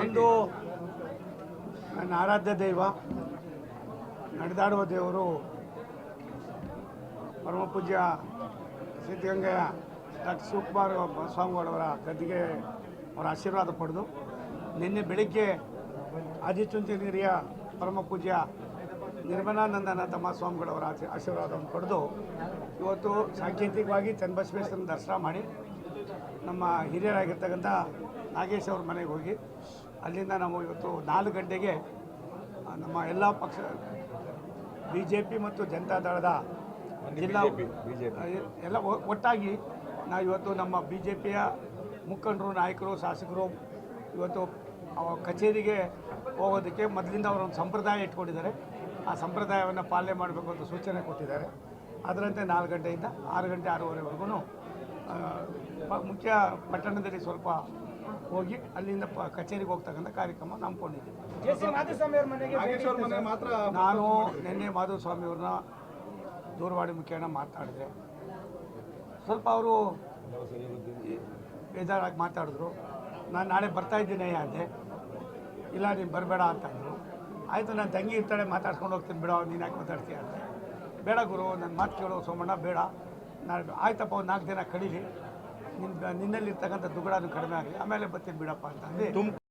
ಒಂದು ನನ್ನ ಆರಾಧ್ಯ ದೈವ, ನಡೆದಾಡುವ ದೇವರು ಪರಮ ಪೂಜ್ಯ ಸಿದ್ಧಗಂಗೆಯ ಡಾಕ್ಟರ್ ಶಿವಕುಮಾರ್ ಸ್ವಾಮಿಗಳವರ ಗದ್ದಿಗೆ ಅವರ ಆಶೀರ್ವಾದ ಪಡೆದು ನಿನ್ನೆ ಬೆಳಿಗ್ಗೆ ಆದಿಚುಂಚನಗಿರಿಯ ಪರಮ ಪೂಜ್ಯ ನಿರ್ಮಲಾನಂದನ ತಮ್ಮ ಸ್ವಾಮಿಗಳವರ ಆಶೀ- ಆಶೀರ್ವಾದವನ್ನು ಪಡೆದು ಇವತ್ತು ಸಾಂಕೇತಿಕವಾಗಿ ಚನ್ನಬಸವೇಶ್ವರನ ದರ್ಶನ ಮಾಡಿ ನಮ್ಮ ಹಿರಿಯರಾಗಿರ್ತಕ್ಕಂಥ ನಾಗೇಶ್ ಅವ್ರ ಮನೆಗೆ ಹೋಗಿ. ಅಲ್ಲಿಂದ ನಾವು ಇವತ್ತು ನಾಲ್ಕು ಗಂಟೆಗೆ ನಮ್ಮ ಎಲ್ಲ ಪಕ್ಷ ಬಿ ಜೆ ಪಿ ಮತ್ತು ಜನತಾದಳದ ಜಿಲ್ಲಾ ಎಲ್ಲ ಒಟ್ಟಾಗಿ ನಾವು ಇವತ್ತು ನಮ್ಮ ಬಿ ಜೆ ಪಿಯ ಮುಖಂಡರು ನಾಯಕರು ಶಾಸಕರು ಇವತ್ತು ಕಚೇರಿಗೆ ಹೋಗೋದಕ್ಕೆ ಮೊದಲಿಂದ ಅವರೊಂದು ಸಂಪ್ರದಾಯ ಇಟ್ಕೊಂಡಿದ್ದಾರೆ. ಆ ಸಂಪ್ರದಾಯವನ್ನು ಪಾಲನೆ ಮಾಡಬೇಕು ಅಂತ ಸೂಚನೆ ಕೊಟ್ಟಿದ್ದಾರೆ. ಅದರಂತೆ ನಾಲ್ಕು ಗಂಟೆಯಿಂದ ಆರು ಗಂಟೆ ಆರೂವರೆವರೆಗೂ ಮುಖ್ಯ ಪಟ್ಟಣದಲ್ಲಿ ಸ್ವಲ್ಪ ಹೋಗಿ ಅಲ್ಲಿಂದ ಪ ಕಚೇರಿಗೆ ಹೋಗ್ತಕ್ಕಂಥ ಕಾರ್ಯಕ್ರಮ ನಂಬ್ಕೊಂಡಿದ್ದೆ. ನಾನು ನಿನ್ನೆ ಮಾಧುಸ್ವಾಮಿ ಅವ್ರನ್ನ ದೂರವಾಣಿ ಮುಖೇನ ಮಾತಾಡಿದೆ. ಸ್ವಲ್ಪ ಅವರು ಬೇಜಾರಾಗಿ ಮಾತಾಡಿದ್ರು. ನಾನು ನಾಳೆ ಬರ್ತಾ ಇದ್ದೀನಿ ಅಂದೆ. ಇಲ್ಲ ನೀನು ಬರಬೇಡ ಅಂತಂದರು. ಆಯಿತು ನಾನು ತಂಗಿ ಇರ್ತಾಳೆ ಮಾತಾಡ್ಸ್ಕೊಂಡು ಹೋಗ್ತೀನಿ ಬಿಡೋ ನೀನು ಯಾಕೆ ಮಾತಾಡ್ತೀಯ ಅಂತ. ಬೇಡ ಗುರು ನನ್ನ ಮಾತು ಕೇಳೋ ಸೋಮಣ್ಣ ಬೇಡ. ನಾನು ಆಯ್ತಪ್ಪ, ಒಂದು ನಾಲ್ಕು ದಿನ ಕಳೀಲಿ ನಿನ್ನ ನಿನ್ನಲ್ಲಿರ್ತಕ್ಕಂಥ ದುಗುಡನೂ ಕಡಿಮೆ ಆಗಲಿ. ಆಮೇಲೆ ಬರ್ತೀನಿ ಬಿಡಪ್ಪ ಅಂತ ಅಂದು